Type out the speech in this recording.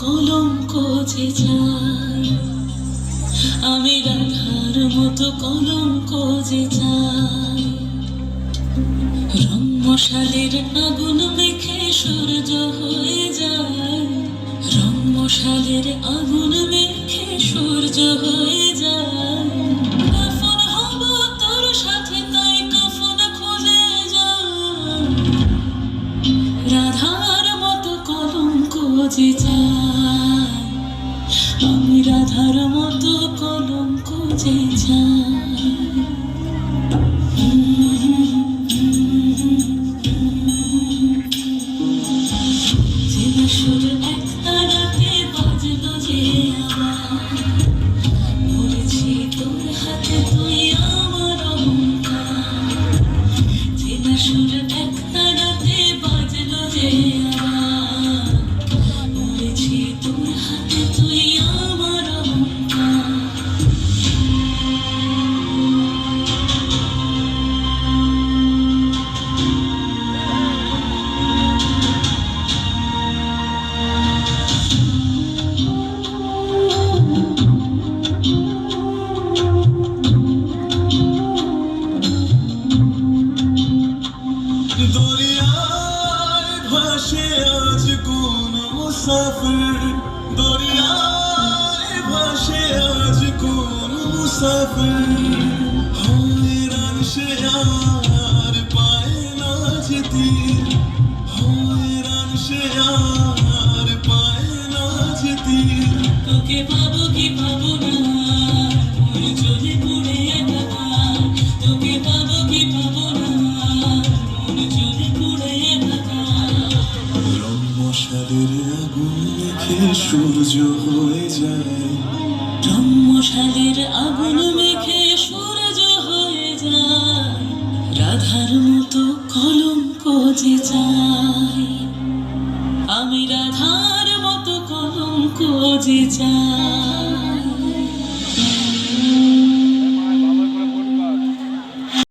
কলঙ্ক যে চাই আমি রাধার মতো কলঙ্ক যে চাই রং আগুন মেখে সূর্য হয়ে যায়। রং মশালের আগুন মেখে সূর্য হয়ে যায়। রাধা যে চাই আমি রাধার মতো কলঙ্ক যে চাই। দরিয়ায় ভাসে আজ কোন মুসাফির। দরিয়ায় ভাসে আজ কোন মুসাফির। হয়রান সে আর পায় না যেতে। হয়রান সে আর পায় না যেতে। তোকে পাবো কি পাবো না মন সূর্য হয়ে যায়। ব্রহ্মশালের আগুন মেখে সূর্য হয়ে যায়। রাধার মতো কলঙ্ক যে যায় আমি রাধার মতো কলঙ্ক যে যায়